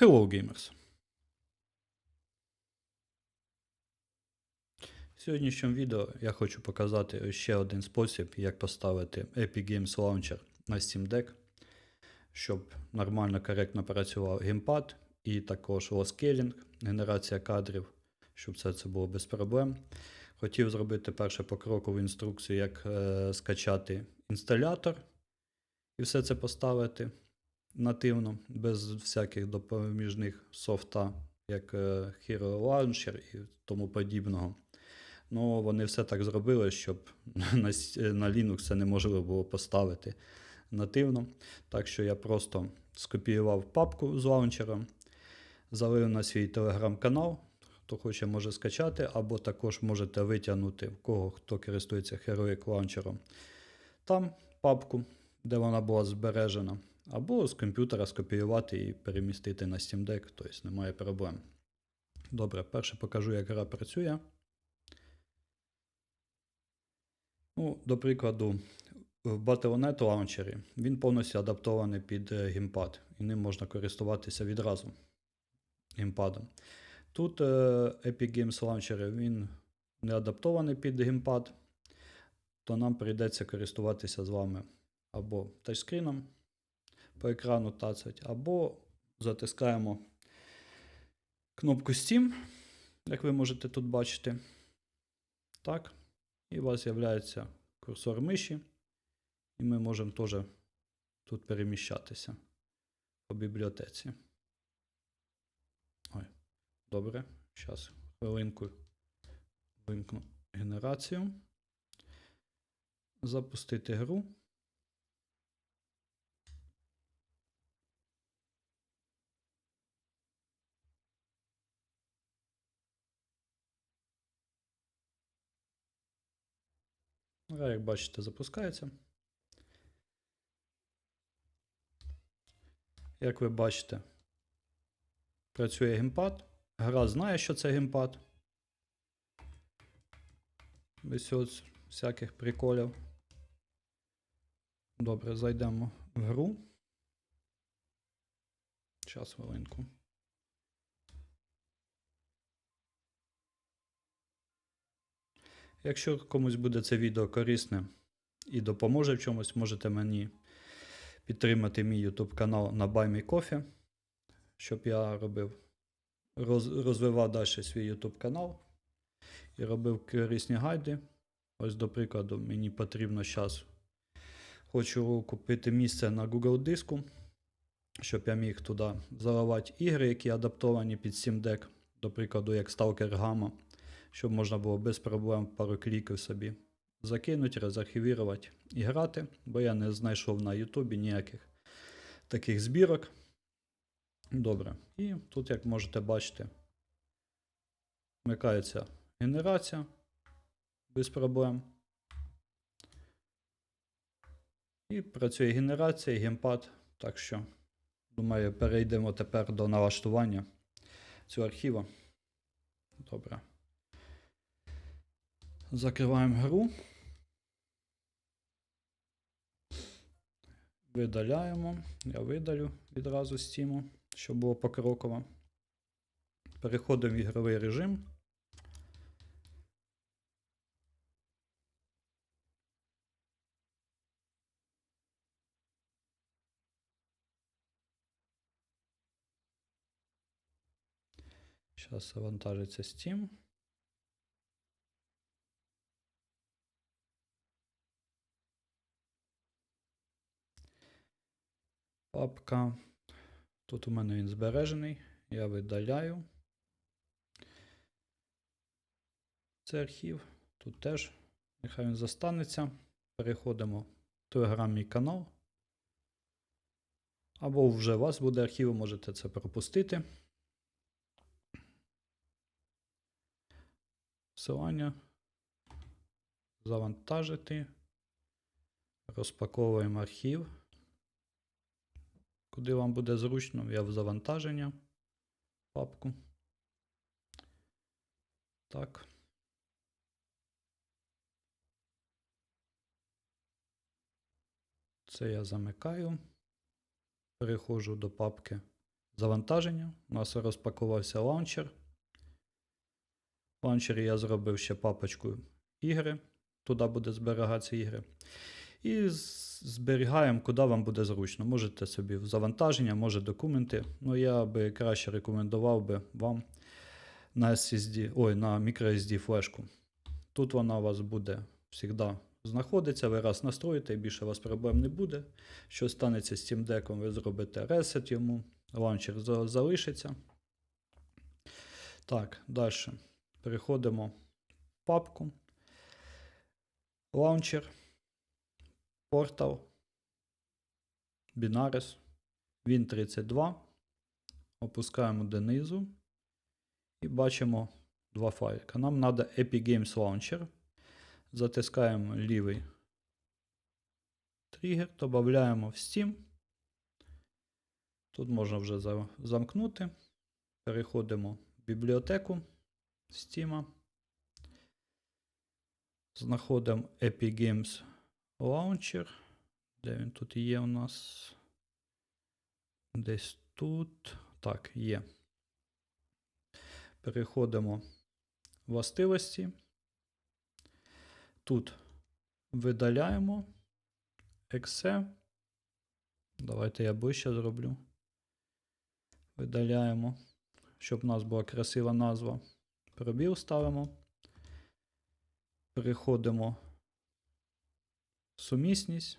Hello Gamers! В сьогоднішньому відео я хочу показати ще один спосіб, як поставити Epic Games Launcher на Steam Deck, щоб нормально коректно працював геймпад і також лоскейлінг, генерація кадрів, щоб все це було без проблем. Хотів зробити перше покрокову інструкцію, як е, скачати інсталятор і все це поставити нативно, без всяких допоміжних софта, як е, Hero Launcher і тому подібного. Ну, вони все так зробили, щоб на, на Linux це неможливо було поставити нативно. Так що я просто скопіював папку з лаунчером, залив на свій телеграм-канал. Хто хоче, може скачати, або також можете витягнути в кого хто користується Heroic Launcher. Там папку, де вона була збережена, або з комп'ютера скопіювати і перемістити на Steam Deck, тобто немає проблем. Добре, перше покажу, як гра працює. Ну, до прикладу, в Battle.net Launcher він повністю адаптований під е, геймпад, і ним можна користуватися відразу геймпадом. Тут е, Epic Games Launcher він не адаптований під геймпад, то нам прийдеться користуватися з вами або тачскріном по екрану тацать, або затискаємо кнопку Steam, як ви можете тут бачити. Так. І у вас з'являється курсор миші, і ми можемо теж тут переміщатися по бібліотеці. Ой, добре. Зараз хвилинку вимкну генерацію. Запустити гру. Як бачите, запускається. Як ви бачите, працює геймпад. Гра знає, що це геймпад. Без цього всяких приколів. Добре, зайдемо в гру. Зараз хвилинку. Якщо комусь буде це відео корисне і допоможе в чомусь, можете мені підтримати мій YouTube канал на BuyMeCoffee, щоб я робив, роз, розвивав далі свій YouTube канал і робив корисні гайди. Ось, до прикладу, мені потрібно зараз. Хочу купити місце на Google диску, щоб я міг туди заливати ігри, які адаптовані під Steam Deck, до прикладу, як Stalker Gamma щоб можна було без проблем пару кліків собі закинути, розархівірувати і грати, бо я не знайшов на Ютубі ніяких таких збірок. Добре. І тут, як можете бачити, вмикається генерація без проблем. І працює генерація і геймпад. Так що, думаю, перейдемо тепер до налаштування цього архіву. Добре. Закриваємо гру. Видаляємо. Я видалю відразу з Steam, щоб було покроково. Переходимо в ігровий режим. Зараз завантажиться Steam. Папка. Тут у мене він збережений. Я видаляю. Це архів. Тут теж. Нехай він застанеться. Переходимо в Telegram мій канал. Або вже у вас буде архів, ви можете це пропустити. Посилання. Завантажити. Розпаковуємо архів. Куди вам буде зручно, я в завантаження папку. Так. Це я замикаю. Переходжу до папки завантаження. У нас розпакувався лаунчер. В лаунчері я зробив ще папочку ігри. Туди буде зберігатися ігри. І зберігаємо, куди вам буде зручно. Можете собі в завантаження, може документи. Ну, я би краще рекомендував би вам на SSD, ой, на microSD флешку. Тут вона у вас буде завжди знаходиться, ви раз настроїте, і більше у вас проблем не буде. Що станеться з Steam Deck, ви зробите ресет йому, лаунчер залишиться. Так, далі. Переходимо в папку. Лаунчер, портал, Binaris, Win32. Опускаємо донизу і бачимо два файлика. Нам треба Epic Games Launcher. Затискаємо лівий тригер, додаємо в Steam. Тут можна вже замкнути. Переходимо в бібліотеку Steam. Знаходимо Epic Games Launcher. Де він тут є у нас? Десь тут. Так, є. Переходимо в властивості. Тут видаляємо exe. Давайте я ближче зроблю. Видаляємо, щоб у нас була красива назва. Пробіл ставимо. Переходимо сумісність.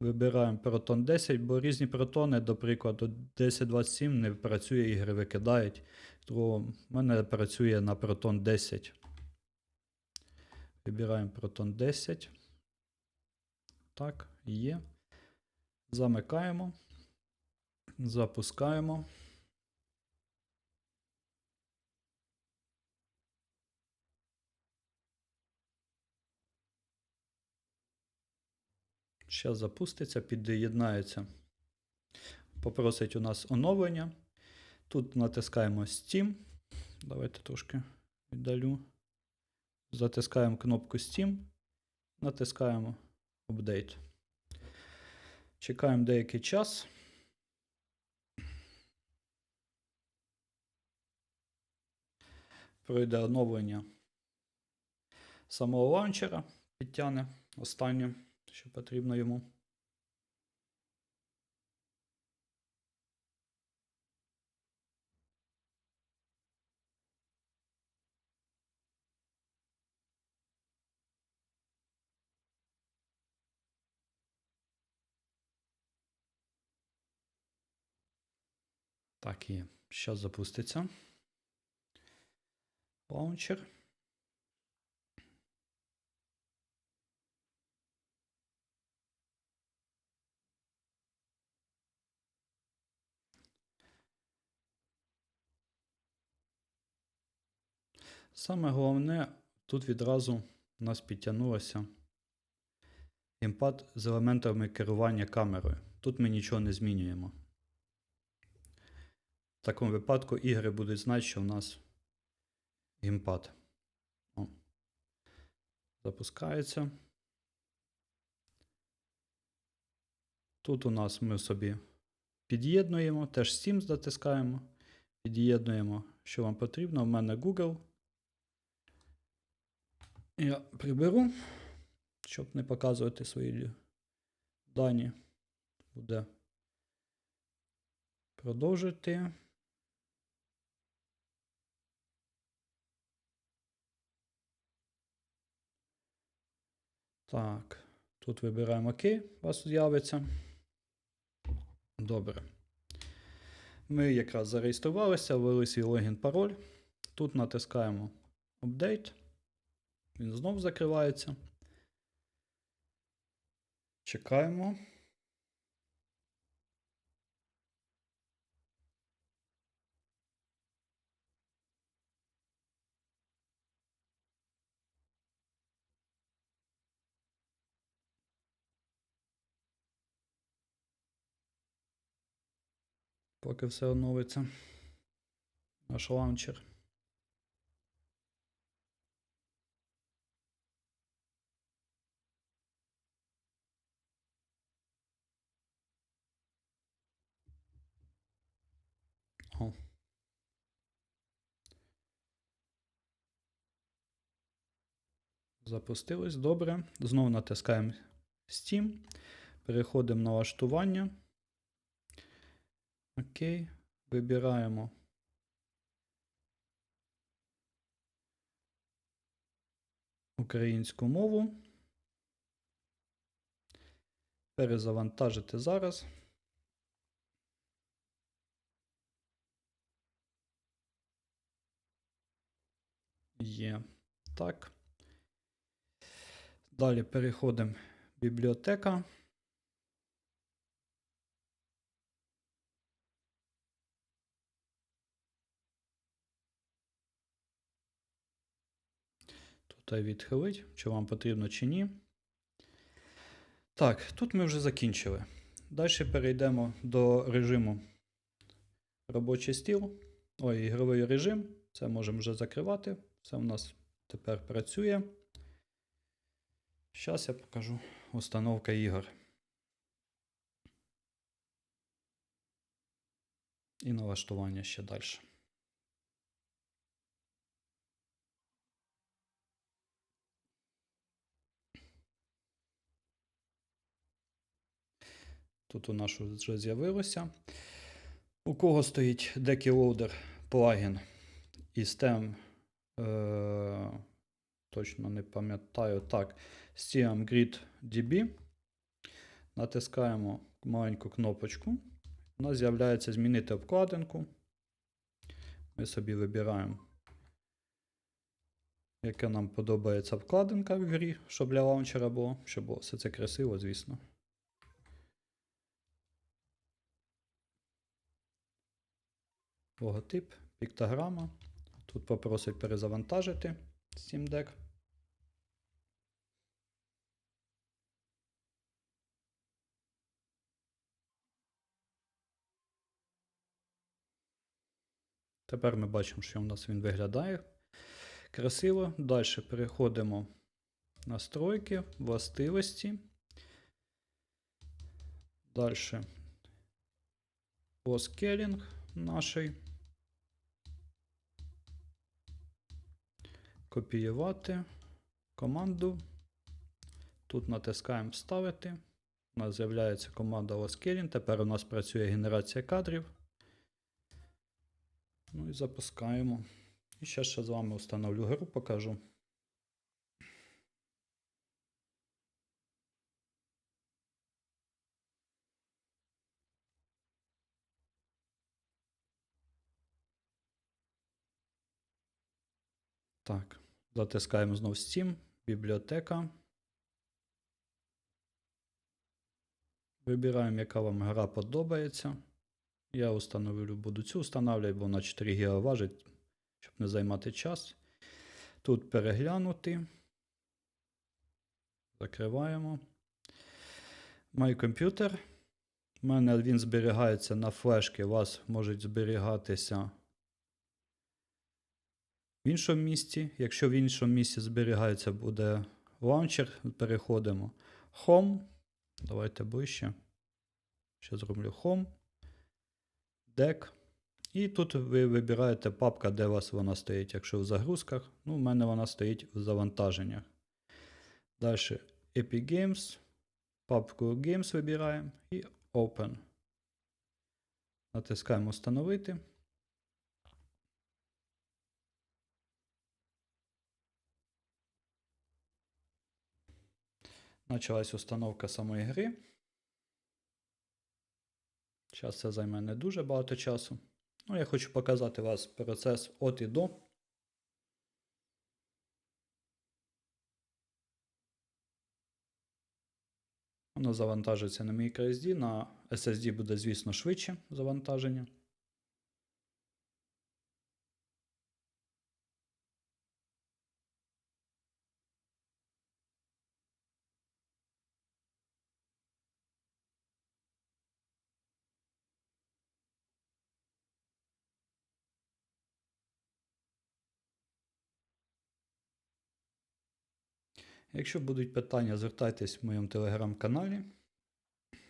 Вибираємо протон 10, бо різні протони, до прикладу, 1027 не працює, ігри викидають. То в мене працює на протон 10. Вибираємо протон 10. Так, є. Замикаємо. Запускаємо. Зараз запуститься, під'єднається. Попросить у нас оновлення. Тут натискаємо Steam. Давайте трошки віддалю. Затискаємо кнопку Steam. Натискаємо Update. Чекаємо деякий час. Пройде оновлення самого лаунчера. Підтягне останнє, що потрібно йому. Так, і зараз запуститься. Лаунчер. Саме головне, тут відразу у нас підтягнулося геймпад з елементами керування камерою. Тут ми нічого не змінюємо. В такому випадку ігри будуть знати, що в нас геймпад. О. Запускається. Тут у нас ми собі під'єднуємо, теж Steam затискаємо, під'єднуємо, що вам потрібно. У мене Google. Я приберу, щоб не показувати свої дані. Буде продовжити. Так, тут вибираємо ОК, у вас з'явиться. Добре. Ми якраз зареєструвалися, ввели свій логін пароль. Тут натискаємо Update. Він знов закривається. Чекаємо. Поки все оновиться. Наш лаунчер. О. Запустилось добре. Знову натискаємо Steam. Переходимо на налаштування. Окей. Вибираємо. Українську мову. Перезавантажити зараз. Є. Так. Далі переходимо в бібліотека. Тут відхилить, чи вам потрібно, чи ні. Так, тут ми вже закінчили. Далі перейдемо до режиму робочий стіл. Ой, ігровий режим. Це можемо вже закривати. Це у нас тепер працює. Зараз я покажу установка ігор. І налаштування ще далі. Тут у нас вже з'явилося. У кого стоїть Decky плагін і STEM, е, точно не пам'ятаю, так, STEM Grid DB. Натискаємо маленьку кнопочку. У нас з'являється змінити обкладинку. Ми собі вибираємо, яка нам подобається обкладинка в грі, щоб для лаунчера було, щоб було все це красиво, звісно. Логотип, піктограма. Тут попросить перезавантажити Steam Deck. Тепер ми бачимо, що в нас він виглядає красиво. Далі переходимо в настройки, властивості. Далі скелінг наший. Копіювати команду. Тут натискаємо Вставити. У нас з'являється команда Oscaling. Тепер у нас працює генерація кадрів. Ну і запускаємо. І ще ще з вами встановлю гру, покажу. Так, затискаємо знову Steam, бібліотека. Вибираємо, яка вам гра подобається. Я установлю, буду цю встановлювати, бо вона 4 ГБ важить, щоб не займати час. Тут переглянути. Закриваємо. Мій комп'ютер. У мене він зберігається на флешки. У вас можуть зберігатися в іншому місці. Якщо в іншому місці зберігається, буде лаунчер. Переходимо Home. Давайте ближче. Ще зроблю Home. Deck. І тут ви вибираєте папка, де у вас вона стоїть. Якщо в загрузках, ну, в мене вона стоїть в завантаженнях. Далі Epic Games. Папку Games вибираємо і Open. Натискаємо Встановити. Почалась установка самої гри. Зараз це займе не дуже багато часу. Ну, я хочу показати вас процес от і до. Воно завантажується на microSD, на SSD буде, звісно, швидше завантаження. Якщо будуть питання, звертайтесь в моєму телеграм-каналі.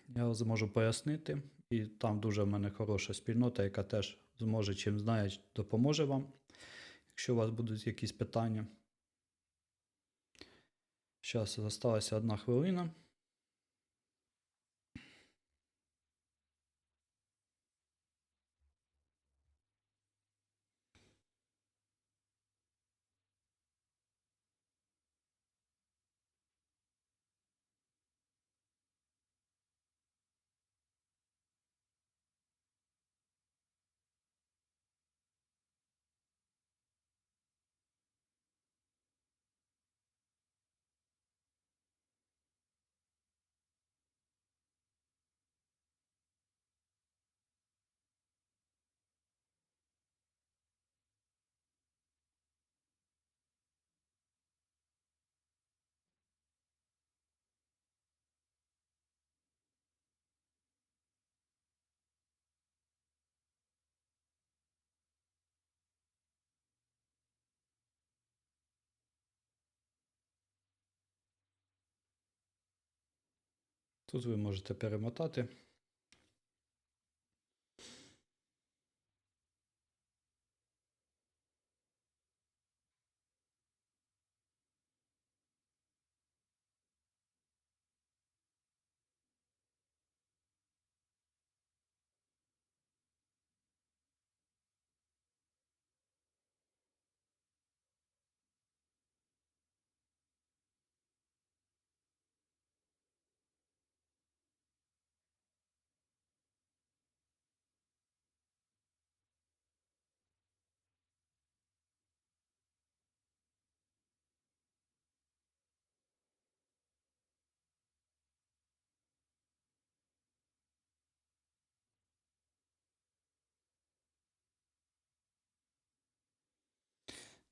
Я зможу пояснити. І там дуже в мене хороша спільнота, яка теж зможе, чим знає, допоможе вам, якщо у вас будуть якісь питання. Зараз залишилася одна хвилина. Тут ви можете перемотати.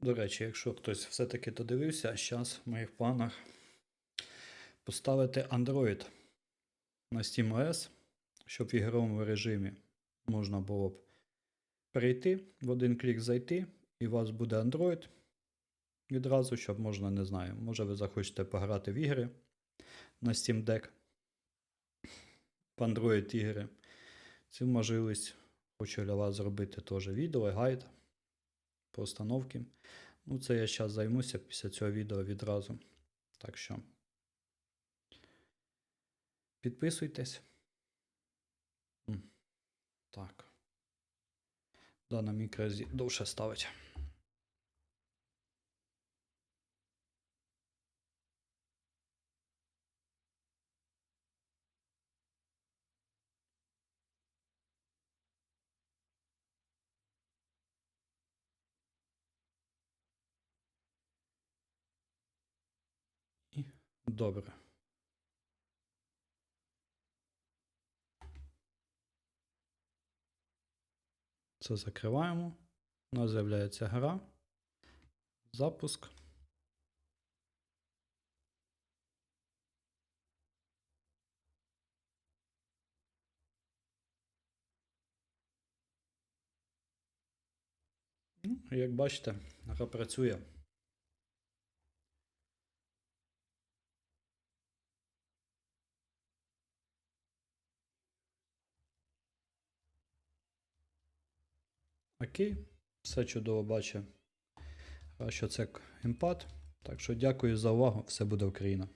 До речі, якщо хтось все-таки додивився, зараз в моїх планах поставити Android на SteamOS, щоб в ігровому режимі можна було б перейти, в один клік зайти, і у вас буде Android відразу, щоб можна, не знаю, може ви захочете пограти в ігри на Steam Deck, в Android ігри. Цю можливість хочу для вас зробити теж відео, гайд по. Ну, це я зараз займуся після цього відео відразу. Так що підписуйтесь. Так. Да, на мікрозі довше ставить. Добре. Це закриваємо. У нас з'являється гра. Запуск. Ну, Як бачите, гра працює. Окей, все чудово бачу, що це геймпад. Так що дякую за увагу. Все буде Україна.